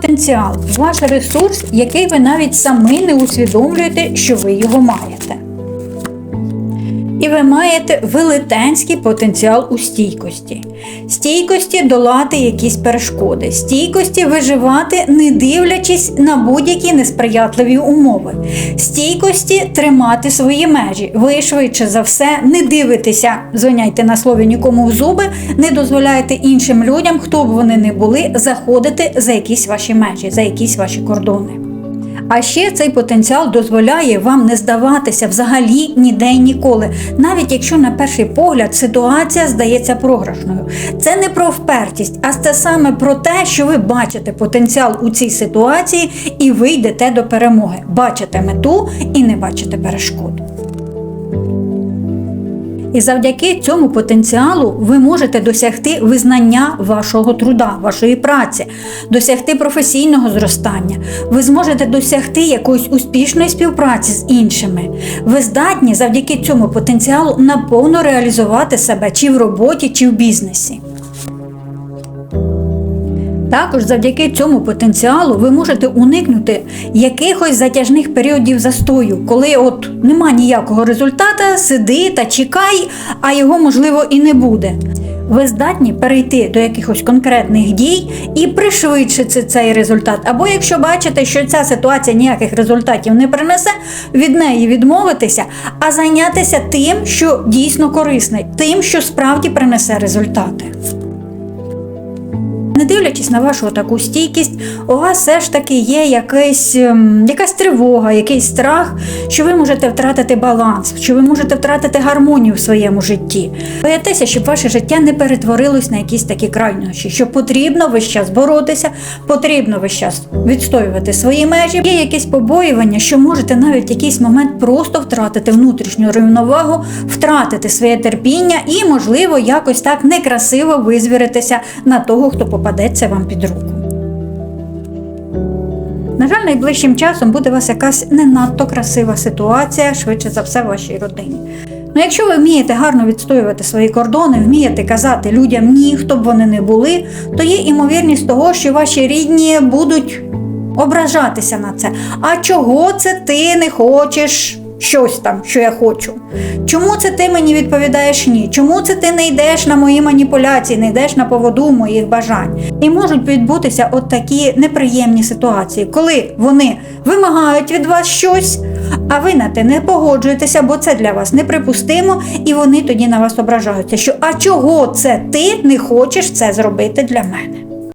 потенціал, ваш ресурс, який ви навіть самі не усвідомлюєте, що ви його маєте. І ви маєте велетенський потенціал у стійкості. Стійкості долати якісь перешкоди, стійкості виживати, не дивлячись на будь-які несприятливі умови, стійкості тримати свої межі. Ви швидше за все не дивитеся, звиняйте на слові нікому в зуби, не дозволяєте іншим людям, хто б вони не були, заходити за якісь ваші межі, за якісь ваші кордони. А ще цей потенціал дозволяє вам не здаватися взагалі ніде й ніколи, навіть якщо на перший погляд ситуація здається програшною. Це не про впертість, а це саме про те, що ви бачите потенціал у цій ситуації і ви йдете до перемоги. Бачите мету і не бачите перешкод. І завдяки цьому потенціалу ви можете досягти визнання вашого труда, вашої праці, досягти професійного зростання. Ви зможете досягти якоїсь успішної співпраці з іншими. Ви здатні завдяки цьому потенціалу наповно реалізувати себе чи в роботі, чи в бізнесі. Також завдяки цьому потенціалу ви можете уникнути якихось затяжних періодів застою, коли от нема ніякого результата, сиди та чекай, а його можливо і не буде. Ви здатні перейти до якихось конкретних дій і пришвидшити цей результат. Або якщо бачите, що ця ситуація ніяких результатів не принесе, від неї відмовитися, а зайнятися тим, що дійсно корисне, тим, що справді принесе результати. Дивлячись на вашу таку стійкість, у вас все ж таки є якийсь, ем, якась тривога, якийсь страх, що ви можете втратити баланс, що ви можете втратити гармонію в своєму житті. Боятеся, щоб ваше життя не перетворилось на якісь такі крайнощі, що потрібно весь час боротися, потрібно весь час відстоювати свої межі. Є якесь побоювання, що можете навіть в якийсь момент просто втратити внутрішню рівновагу, втратити своє терпіння і, можливо, якось так некрасиво визвіритися на того, хто попадеться вам під руку. На жаль, найближчим часом буде у вас якась не надто красива ситуація, швидше за все, в вашій родині. Ну, якщо ви вмієте гарно відстоювати свої кордони, вмієте казати людям ні, хто б вони не були, то є імовірність того, що ваші рідні будуть ображатися на це. А чого це ти не хочеш щось там, що я хочу? Чому це ти мені відповідаєш ні? Чому це ти не йдеш на мої маніпуляції, не йдеш на поводу моїх бажань? І можуть відбутися от такі неприємні ситуації, коли вони вимагають від вас щось, а ви на те не погоджуєтеся, бо це для вас неприпустимо, і вони тоді на вас ображаються, що а чого це ти не хочеш це зробити для мене?